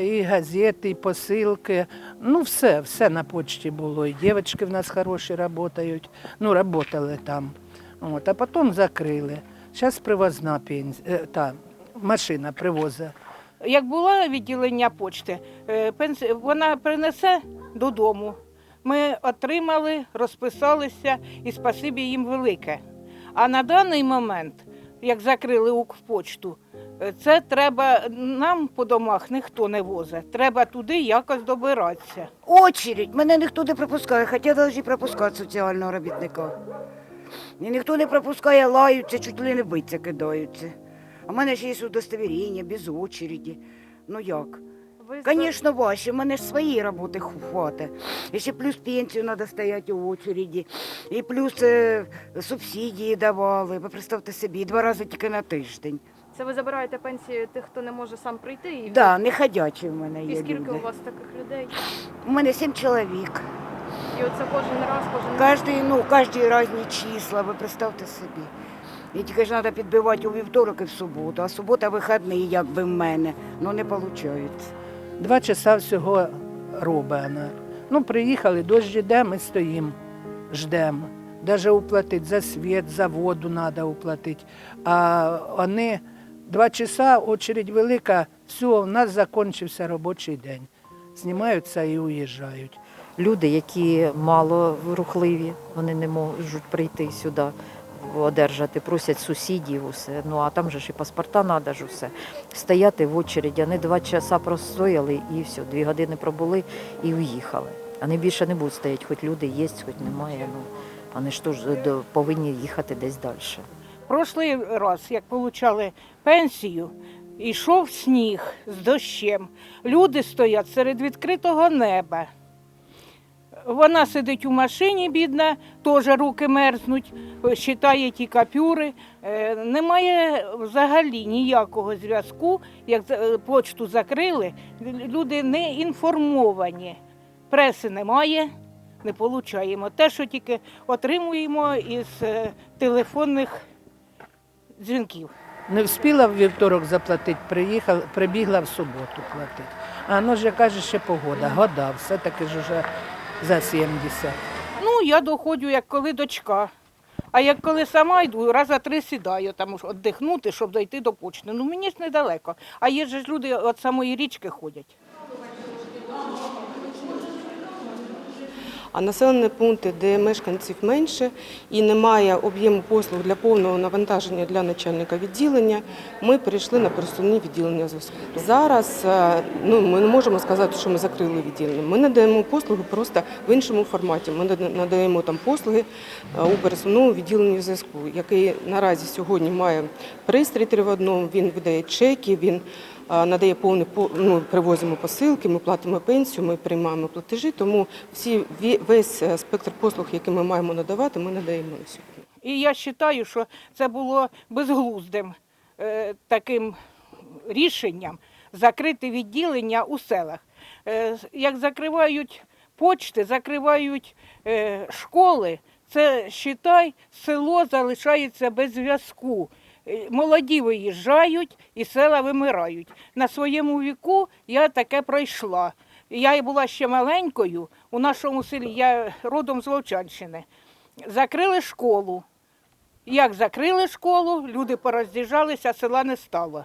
і газети, і посилки. Ну, все, все на почті було. І дівчатки в нас хороші працюють. Ну, працювали там. От, а потім закрили. Зараз привозна пенсія, та, машина привозить. Як було відділення почти, е, вона принесе додому. Ми отримали, розписалися і спасибі їм велике. А на даний момент, як закрили Укрпочту, е, це треба нам по домах ніхто не возить. Треба туди якось добиратися. Очередь. Мене ніхто не пропускає, хоча повинні пропускати соціального робітника. І ніхто не пропускає, лаються, чуть ли не биться кидаються. А в мене ж є удостовірення, без очереді. Ну як? Звісно, важче, в мене ж свої роботи хватить. І ще плюс пенсію треба стояти у очереді, і плюс е, субсидії давали. Ви представте собі, два рази тільки на тиждень. Це ви забираєте пенсію тих, хто не може сам прийти і да, не ходячі в мене І скільки люди. у вас таких людей? У мене сім чоловік. І оце кожен раз, кожен раз. Кожний, ну, кожні різні числа, ви представте собі. І тільки ж треба підбивати у вівторок і в суботу, а субота вихідний, як би в мене. Ну не виходить. Два часа всього робить вона. Ну, приїхали, дощ іде, ми стоїмо, ждемо. Даже уплатити за світ, за воду треба уплатити. А вони два часа, очередь велика, все, у нас закінчився робочий день. Знімаються і уїжджають. люди, які мало рухливі, вони не можуть прийти сюди, одержати, просять сусідів усе. Ну а там же ж і паспорта треба ж усе. Стояти в очереді. Вони два часа простояли і все, дві години пробули і уїхали. Вони більше не будуть стояти, хоч люди є, хоч немає. Ну, вони ж теж повинні їхати десь далі. Прошлий раз, як отримали пенсію, йшов сніг з дощем. Люди стоять серед відкритого неба. Вона сидить у машині, бідна, теж руки мерзнуть, считає ті капюри. Е, Немає взагалі ніякого зв'язку. Як е, почту закрили, люди не інформовані. Преси немає, не отримуємо. Те, що тільки отримуємо із е, телефонних дзвінків. Не встигла в вівторок заплатити, приїхала, прибігла в суботу платити. А ну ж каже, ще погода, года, все-таки ж уже за 70. Ну, я доходжу, як коли дочка. А як коли сама йду, раз за три сідаю, там віддихнути, щоб дойти до почти. Ну мені ж недалеко. А є ж люди від самої річки ходять. А населені пункти, де мешканців менше і немає об'єму послуг для повного навантаження для начальника відділення, ми перейшли на пересувні відділення зв'язку. Зараз е, ну, ми не можемо сказати, що ми закрили відділення. Ми надаємо послуги просто в іншому форматі. Ми надаємо там послуги е, у пересувному відділенні зв'язку, який наразі сьогодні має пристрій три в одному, він видає чеки, він надає повний по- ну, привозимо посилки, ми платимо пенсію, ми приймаємо платежі. Тому всі весь е, спектр послуг, які ми маємо надавати, ми надаємо на сьогодні. І я вважаю, що це було безглуздим е, таким рішенням закрити відділення у селах. Е, як закривають почти, закривають е, школи, це считай, село залишається без зв'язку. Е, Молоді виїжджають і села вимирають. На своєму віку я таке пройшла. Я була ще маленькою у нашому селі, я родом з Вовчанщини. Закрили школу. Як закрили школу, люди пороз'їжджалися, села не стало.